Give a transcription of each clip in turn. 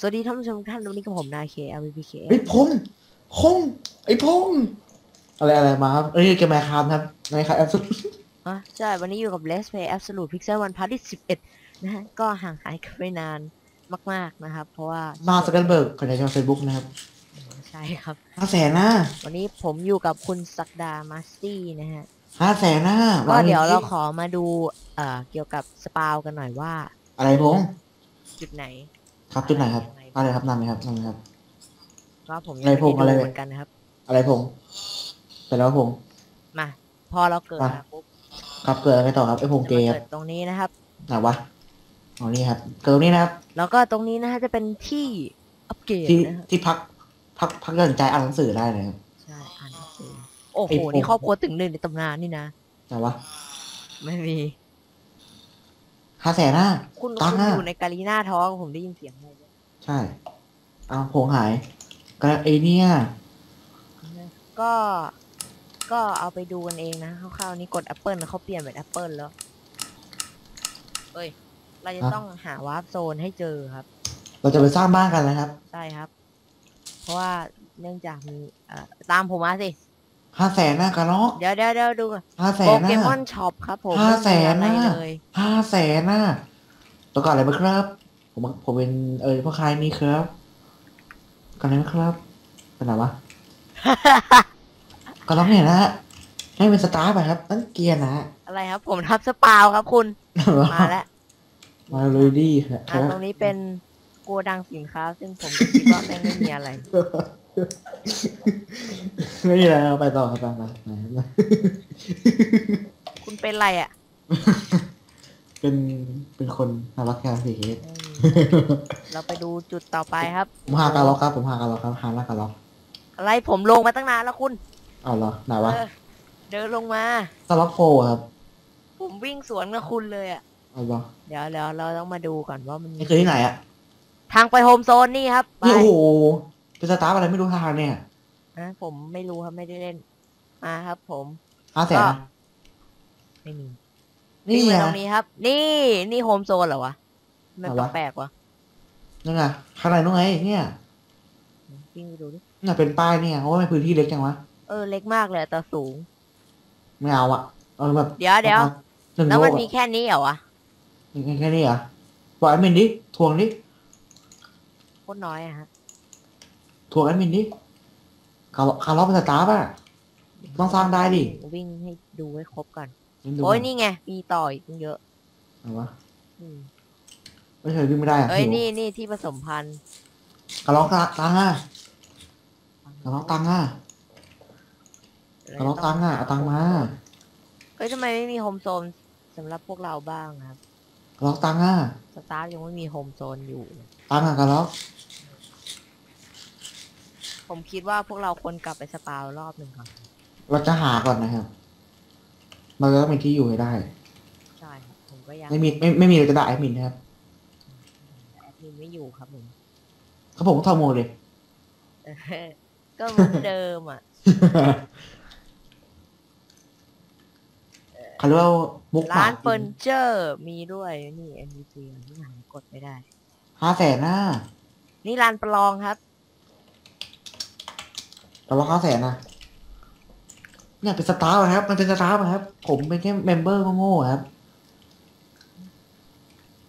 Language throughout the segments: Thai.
สวัสดีท่านผู้ชมทุกท่านวันนี้กับผมนาเค LVPK ไอ้ยพงษ์พงษ์ไอ้พงษ์อะไรอะไรมาครับเอ้ยเกมแมคคามครับในครับแอปสุดอะใช่วันนี้อยู่กับ Let's Play Absolute Pixel 1 Part ที่11นะฮะก็ห่างหายกันไปนานมาก ๆนะครับ เพราะว่ามาสกันเบิร์กคนในช่องเฟซบุ๊กนะครับ ใช่ครับห้าแสนนะวันนี้ผมอยู่กับคุณศักดามาสตี้นะฮะห้าแสนนะก็เดี๋ยวเราขขอมาดูเอ่อเกี่ยวกับสปาวกันหน่อยว่า อะไรพงษ์จุดไหน ครับจุดไหนครับอะไรครับนำไหมครับนำไหมครับก็ผมยังอะไรไม่พงได้อะไรดูเหมือนกันนะครับ อะไรพงษ์ไปแล้วพงษ์มา พอเราเกิดอะมาปุ๊บครับเกิดอะไรต่อครับไอ้พงษ์เกจะย์มาคเกิรับดตรงนี้นะครับ ไหนวะอ๋อนี่ครับเกิดตรงนี้นะครับ แล้วก็ตรงนี้นะฮะจะเป็นที่อัปเกรดที่นะครับที่พักพักพักหย่อนใจอ่านหนังสือได้เลยครับ ใช่อ่านหนังสือโอ้โหไอ้พวก นี่ครอบครัวถึงหนึ่งในตำนานนี่นะ ไหนวะไม่มี ห้าแสนนะคุณตัคุงณค์อะอยู่ในการีน่าท้องผมได้ยินเสียงเลยใช่ เอาพงษ์หายก็ไอ้เนี่ย ก็ ก็เอาไปดูกันเองนะคร่าวๆนี้กด Apple นะเขาเปลี่ยนเป็น Apple แล้วเอ้ย เราจะต้องหาวาร์ปโซนให้เจอครับ เราจะไปสร้างบ้านกันนะครับ ใช่ครับ เพราะว่าเนื่องจากมีเอ่อตามผมมาสิ ห้าแสนนะกระลอกเดี๋ยวเดี๋ยวเดี๋ยวดูก่อนห้าแสโปนเกนะมอนช็อปครับผมห้าแสนไม่มีน่ะอะไรเลยห้าแสนนะต้องการอะไรไหมครับ ผมผมเป็นเออพ่อค้ายนี่ครับกันอะไรไหมครับเป็นไหนวะกระลอกเนี่ยนะฮะให้เป็นสตาร์ไปครับนั่นเกียร์นะฮะอะไรครับ ผมทับสปาวครับคุณ มาแล้วมาเลยดีคอะรับตรงนี้เป็นโกดังสินค้า ซึ่งผมก็คิดว่าแม่งไม่มีอะไร ไม่มีอะไรเอาไปต่อครับไปไปไปคุณเป็นอะไรอะ เป็นเป็นคนน่ารักแค่สี่เคสไม่มีเราไปดูจุดต่อไปครับ ผมหากระลอกครับ ผมหากระลอกครับหาลากระลอกอะไรผมลงมาตั้งนานแล้วคุณเอาเหรอไหนวะเออเดินลงมากระลอกโฟครับ ผมวิ่งสวนกับคุณเลยอะเอาเหรอเดี๋ยวเดี๋ยวเราต้องมาดูก่อนว่ามันมีนี่คือที่ไหนอะทางไปโฮมโซนนี่ครับไป นี่โอ้โห เป็นสตาร์อะไรไม่รู้ทางเนี่ยนะผมไม่รู้ครับไม่ได้เล่น มาครับ ผมห้าแสนก็นะไม่มีนี่วิ่งไงมาตรงนี้ครับ นี่นี่โฮมโซนเหรอวะมันอะไรวะ แปลกๆวะนี่ไงข้างในนู้นไงเนี่ยวิ่งไปดูดินี่เป็นป้ายเนี่ยเพราะว่ามันพื้นที่เล็กจังวะเออเล็กมากเลยแต่สูง ไม่เอาอะเอาแบบเดี๋ยวเดี๋ยวหนึ่งแล้วโลมันกมีแค่นี้เหรอวะอะแค่นี้เหรอบอกแอดมินดิทวงดิโคตรน้อยอะฮะ ทวงแอดมินดิคาร์ลคาร์ลเป็นสตาร์ป่ะต้องสร้างได้ดิวิ่งให้ดูให้ครบก่อนดูโอ้ยนี่ไงมีต่ออีกตั้งเยอะเอาวะอืมไม่เคยวิ่งไม่ได้อะเอ้ยหิวนี่นี่ที่ผสมพันธุ์คาร์ลตังค์อะคาร์ลตังค์อะคาร์ลตังค์อะเอาตังค์มาเอ้ยทำไมไม่มีโฮมโซนสำหรับพวกเราบ้างครับคาร์ลตังค์อะสตาร์ยังไม่มีโฮมโซนอยู่ตังค์อะคาร์ล ผมคิดว่าพวกเราควรกลับไปสปารอบหนึ่งก่อนเราจะหาก่อนนะครับมันจะต้องมีที่อยู่ให้ได้ ใช่ครับผมก็ยังไม่มีไม่ไม่มีเราจะได้แอดมินนะครับแอดมินไม่อยู่ครับผมเขาผมก็ทอโมเลย เออก็เหมือนเดิมอะ เขาเรียกว่ามุกหร้านมาเฟอร์นิเจอร์มีด้วยนี่ NPC ที่หากดไม่ได้ ห้าแสนนะนี่ร้านประลองครับ เราลองห้าแสนนะเนี่ยเป็นสตาร์ครับ มันเป็นสตาร์ครับ ผมเป็นแค่เมมเบอร์โง่ๆครับ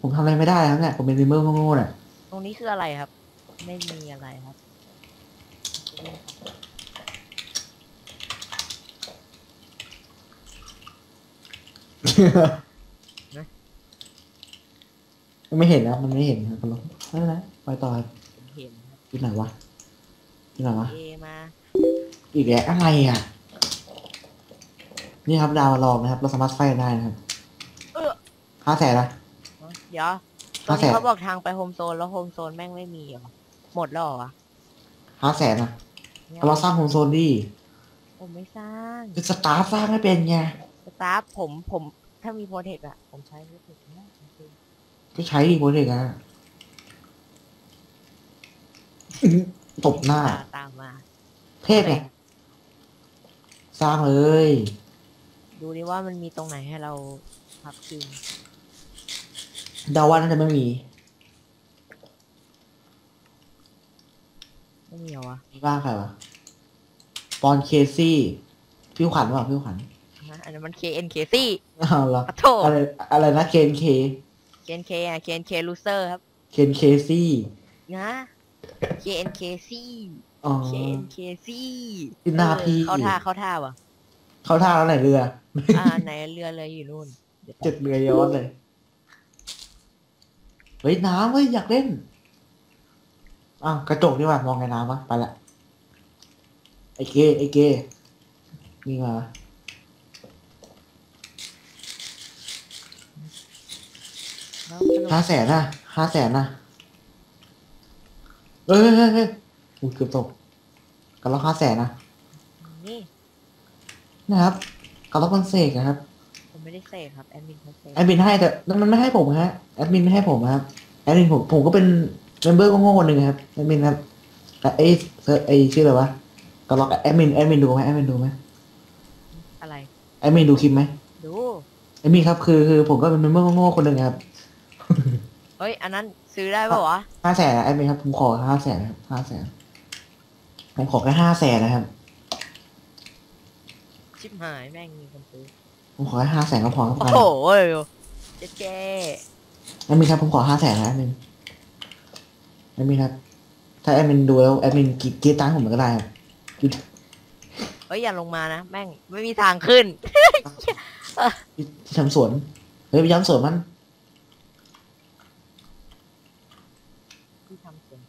ผมทำอะไรไม่ได้ครับเนี่ย ผมเป็นเมมเบอร์โง่ๆเนี่ยตรงนี้คืออะไรครับ ไม่มีอะไรครับมันไม่เห็นนะมันไม่เห็นครับคุณลุงไม่เป็นไรไปต่อครับผมเห็นครับที่ไหนวะ ที่ไหนวะเอมาอีกแล้วอะไรอะ นี่ครับดาวมาลองนะครับ เราสามารถไฟได้นะครับเออห้าแสนนะ เดี๋ยวตรงนี้ห้าแสนเขาบอกทางไปโฮมโซนแล้วโฮมโซนแม่งไม่มีเหรอหมดแล้วเหรอวะห้าแสนนะเนี่ยเอาเราสร้างโฮมโซนดิผมไม่สร้างเป็นสตาร์สร้างไม่เป็นไงสตาฟผมผมถ้ามีโปรเทคอะผมใช้โปรเทคนะจริงก็ใช้ดิโปรเจกต์อะ ตบหน้าๆตาตามมา เทพไงสร้างเลย ดูดิว่ามันมีตรงไหนให้เราพักคืนเดาว่าน่าจะไม่มีมีเหรอวะมีบ้างใครวะปอนเคซี่ พี่ขวัญเปล่าพี่ขวัญฮะอันนั้นมัน KNK ซี่อ้าวเหรอ ขอโทษ อะไรอะไรนะเคนเค KNK อะ KNK loser ครับ เคนเคซี่นะ KNK ซี่อ๋อ KNK ซี่ที่หน้าพี่เขาท่าเขาท่าวะเขาท่าแล้วไหนเรือ อ่าไหนเรือเลยอยู่นู่นเดี๋ยวเจ็ดเรือย้อนเลย เฮ้ยน้ำเฮ้ยอยากเล่น อ้าวกระจกนี่ว่ามองในน้ำวะไปละ ไอเกไอเกนี่มาแล้วสรุปห้าแสนนะห้าแสนนะ เฮ้ยเฮ้ยเฮ้ยเฮ้ยอุ้ยเกือบตกกันแล้วห้าแสนนะนี่นะครับกันแล้วคอนเสกนะครับผมไม่ได้เสกครับแอดมินเขาเสกแอดมินให้แต่มันไม่ให้ผมฮะแอดมินไม่ให้ผมครับแอดมินผมผมก็เป็นเมมเบอร์ก็โง่คนหนึ่งครับแอดมินครับแต่ไอเซิร์ชไอชื่ออะไรวะก็ล็อกแอดมินแอดมินดูไหมแอดมินดูไหมอะไรแอดมินดูคลิปไหมดูแอดมินครับคือคือผมก็เป็นเมมเบอร์ก็โง่คนหนึ่งครับ เฮ้ย อันนั้นซื้อได้ป่าวะห้าแสนแอดมินครับผมขอห้าแสนครับห้าแสนผมขอแค่ห้าแสนนะครับ ชิบหายแม่งมีคนซื้อ ผมขอแค่ห้าแสนก็พอครับโอ้โหเจ๊เจ๊แอดมินครับผมขอห้าแสนนะแอดมินแอดมินครับ ถ้าแอดมินดูแล้วแอดมินกรีดกรีดตังค์ผมก็ได้ครับกรีดเฮ้ยอย่าลงมานะแม่งไม่มีทางขึ้นที่ที่ทำสวนเฮ้ยไปย้ำสวนมัน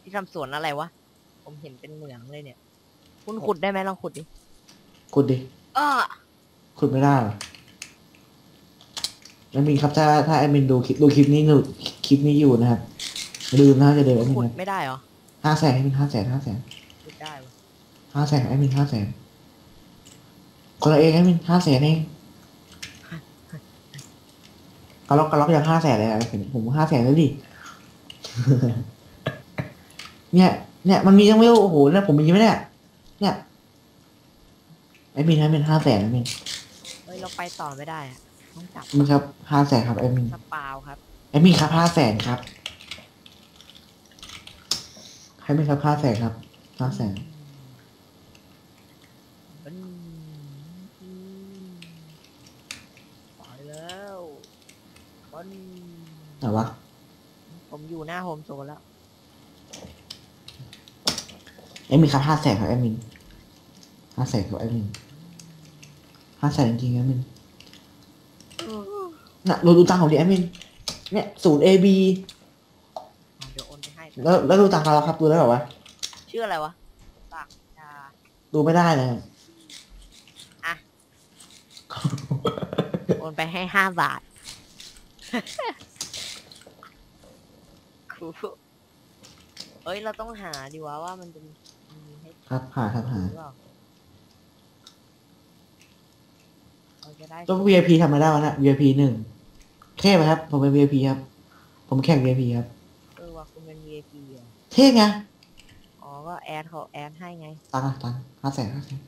ที่ ทำสวนที่ทำสวนอะไรวะ ผมเห็นเป็นเหมืองเลยเนี่ย คุณขุดได้ไหมลองขุดดิขุดดิอ้อขุดไม่ได้หรอแอดมินครับถ้าถ้าแอดมินดูคลิปดูคลิปนี้อยู่คลิปนี้อยู่นะครับอย่าลืมนะจะเดินแอดมินขุดครับไม่ได้เหรอห้าแสนแอดมินห้าแสนห้าแสนขุดได้วะห้าแสนแอดมินห้าแสนคนละเองแอดมินห้าแสนเองกระล็อกกระล็อกยังห้าแสนเลยอะผมผมห้าแสนแล้วดิ เนี่ย เนี่ย มันมียังไม่โอ้โหเนี่ยผมมีไหมเนี่ย เนี่ยแอดมินแอดมินห้าแสนแอดมินเฮ้ยเราไปต่อไม่ได้อะต้องจับมีครับห้าแสนครับแอดมินสปาวครับแอดมินครับห้าแสนครับแอดมินครับห้าแสนครับห้าแสนอืมอืมไปแล้วมันแต่ว่าผมอยู่หน้าโฮมโซนแล้ว แอดมินครับห้าแสนครับแอดมินห้าแสนครับแอดมินห้าแสนจริงๆแอดมินน่ะดูดูตังค์ของดิแอดมินเนี่ยศูนย์เอบีอะเดี๋ยวโอนไปให้แล้วแล้วดูตังค์เราครับดูได้แบบว่าวะชื่ออะไรวะปากดาดูไม่ได้เลยอะโอนไปให้ห้าบาทครูเอ้ยเราต้องหาดีวะว่ามันจะ มีมีให้ครับหาครับหาหรือเปล่าเราจะได้ต้อง VIP ทำไมาได้วะเนี่ย VIP หนึ่งเท่ไหมครับ ผมเป็น VIP ครับ ผมแข่ง VIP ครับ เออว่าคุณเป็น VIP เหรอเท่ไงอ๋อ ก็แอดเขาแอดให้ไง ตังค์อะตังค์ห้าแสนห้าแสน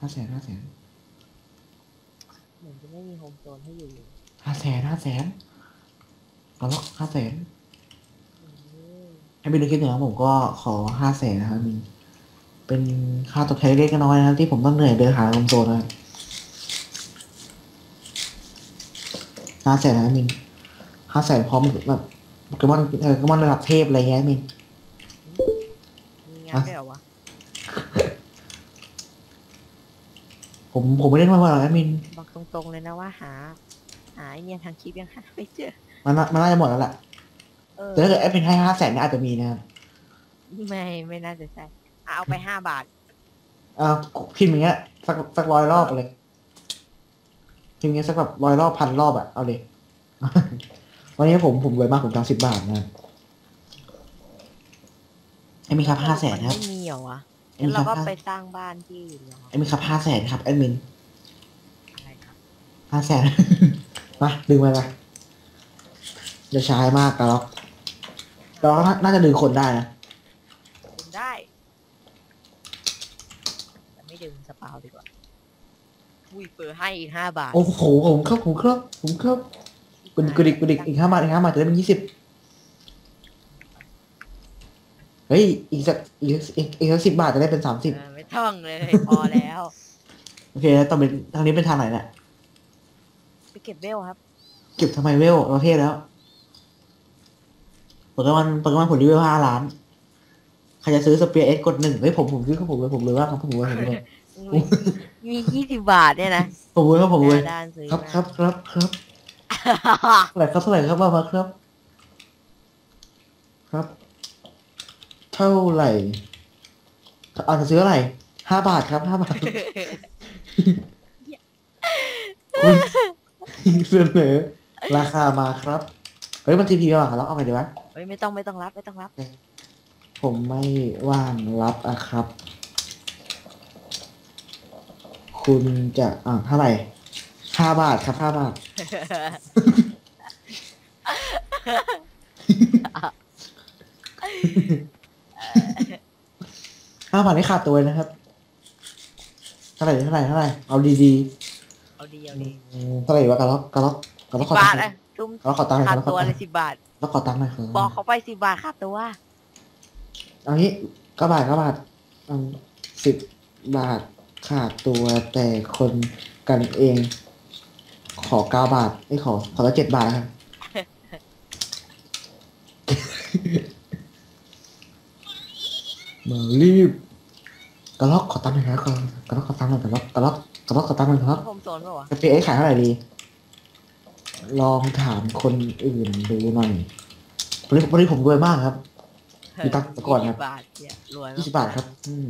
ห้าแสนห้าแสนเหมือนจะไม่มีโฮมโซนให้อยู่ห้าแสนห้าแสนกระล็อกห้าแสนอืม ให้เป็นดูคลิปหนึ่งครับผมก็ขอห้าแสนนะครับมิน เป็นค่าตอบแทนเล็กๆน้อยๆนะครับที่ผมต้องเหนื่อยเดินหาลมโซนนะครับห้าแสนนะครับมินห้าแสนพร้อมแบบโปเกมอนเออโปเกมอนระดับเทพอะไรเงี้ยมินมีงานด้วยเหรอวะผมผมไม่เล่นมาบ่อยหรอกแอดมิน บอกตรงๆเลยนะว่าหา หาไอเนี่ยทางคลิปยังหาไม่เจอ มันน่ามันน่าจะหมดแล้วแหละเออแต่ถ้าเกิดแอดมินให้ห้าแสนเนี่ยอาจจะมีนะครับไม่ไม่น่าจะใช่ อะเอาไปห้าบาทเอ่าพิมพ์อย่างเงี้ยสักสักร้อยรอบเลยพิมพ์อย่างเงี้ยสักแบบร้อยรอบพันรอบอะเอาเลย วันนี้ผมผมรวยมากผมจำสิบบาทนะครับแอดมินครับห้าแสนมัครับไม่มีเหรอวะแอดงั้มินนคเรารับก็ห้าไปสร้างบ้านที่อื่นเหรอแอดมินครับห้าแสนครับแอดมินอะไรครับห้าแสนมาดึงมาเลยจะใช้มากกระล็อกกระล็อกน่าน่าจะดึงคนได้นะ ดึงได้แต่ไม่ดึงสปาวดีกว่าอุ้ยเปิดให้อีกห้าบาท โอ้โหผมครับผมครับผมครับกระดิกกระดิกกระดิกอีกห้าบาทอีกห้าบาทจะได้เป็นยี่สิบเฮ้ยอีกสักอีกอีกอีกสักสิบบาทจะได้เป็นสามสิบเออไม่ต้องเลยพอแล้ว โอเคแล้วต่อไปทางนี้เป็นทางไหนเนี่ยไปเก็บเวลครับเก็บทำไมเวลประเทศแล้วโปเกมอนโปเกมอนผลรีเวลห้าล้านใครจะซื้อสเปียร์เอสกดหนึ่งเฮ้ยผมผมซื้อครับผมเลยผมเลยว่าครับผมเลยผมเลย มีมียี่สิบบาทเนี่ยนะผมเลยครับผมเลยหน้าด้านซื้อครับมาครับครับครับเท่าไหร่ครับเท่าไหร่ครับว่ามาครับ ครับ เท่าไหร่เอาจะซื้ออะไรห้าบาทครับห้าบาทคุณเสนอราคามาครับ เฮ้ยมันทีพีมาแล้วเอาไปดีวะเฮ้ยไม่ต้องไม่ต้องรับไม่ต้องรับ ผมไม่ว่างรับอะครับ คุณจะอ่าเท่าไหร่ห้าบาทครับห้าบาท ห้าบาทนี่ขาดตัวเลยนะครับ เท่าไหร่เท่าไหร่เท่าไหร่เอาดีเอาดีเอาดีๆอืมเท่าไหร่วะกะล็อกกะล็อกกะล็อกขอบาตัทงค์หน่อะอยจุ้มกะล็อกขอตังค์หน่อยขาดกะล็อกขอตัวตังเลค์ยสิบบาทแล้วขอตังค์หน่อยครับบอกเขาไปสิบบาทขาดตัวเอางี้เก้าบาทเก้าบาทสิบบาท ขาดตัวแต่คนกันเอง ขอเก้าบาทไม่ขอ ขอละเจ็ดบาทนะครับมารีบกระล็อกขอตังค์หน่อยครับกระล็อกขอตังค์หน่อยกระล็อกกระล็อกกระล็อกขอตังค์หน่อยครับผมสนป่าวะสเปรย์ไอ้ขายเท่าไหร่ดี ลองถามคนอื่นดูหน่อยวันนี้วันนี้ผมรวยมากครับมีตังค์ก่อนนะยี่สิบบาทเนี่ยรวยยี่มากสิบบาทครับ อืม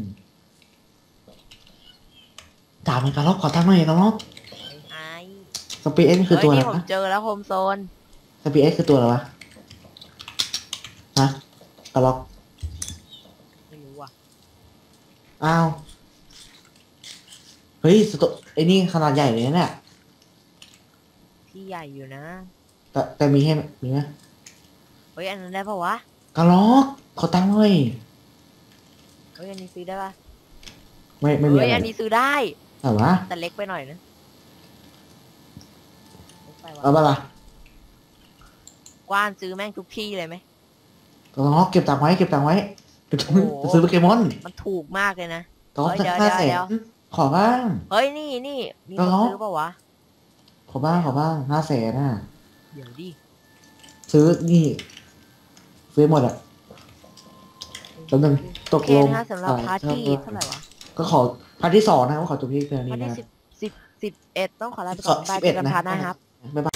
ถามมันกระล็อกขอตังค์หน่อยกระล็อกไอ้สเปรย์เอ็นคือตัวอะไรเฮ้ยนี่ผมนะเจอแล้วโฮมโซนสเปรย์เอ็นคือตัวอะไรวะฮะกระล็อกไม่รู้อะอ้าวเฮ้ยสตไอ้นี่ขนาดใหญ่เลยนะเนี่ยที่ใหญ่อยู่นะ แต่แต่มีให้มีไหมเฮ้ย อันนั้นได้ปะวะ กระล็อกขอตังค์หน่อยเฮ้ย อันนี้ซื้อได้ปะไม่ไม่มีเฮ้อะยไรอันนี้ซื้อได้ แต่ว่าแต่เล็กไปหน่อยนะเล็กไปวะเอาปะล่ะกว้านซื้อแม่งทุกที่เลยไหมกระล็อกเก็บตังค์ไว้เก็บตังค์ไว้เก็บตังค์ไว้โอ้โหจะซื้อโปเกมอนมันถูกมากเลยนะกระล็อกเฮ้ยเดี๋ยวห้าแสเดี๋นยว ขอบ้าง เฮ้ยนี่นี่มีคกระนล้อซื้อปะวะ ขอบ้างขอบ้างห้าแสนน่ะ เดี๋ยวดิซื้อนี่ ซื้อหมดอะแป๊บนึงตโอกเคลงนะฮะสำหรับอ่าพาร์ตี้ครับเท่าไหร่วะ ก็ขอพาร์ทที่สองนะครับก็ขอจบที่เพียงพานี้ร์ตี้นะสิบสิบสิบเอ็ดต้องขอลาไปก่อนบายเจอกันพาร์ทหน้าครับ บ๊ายบาย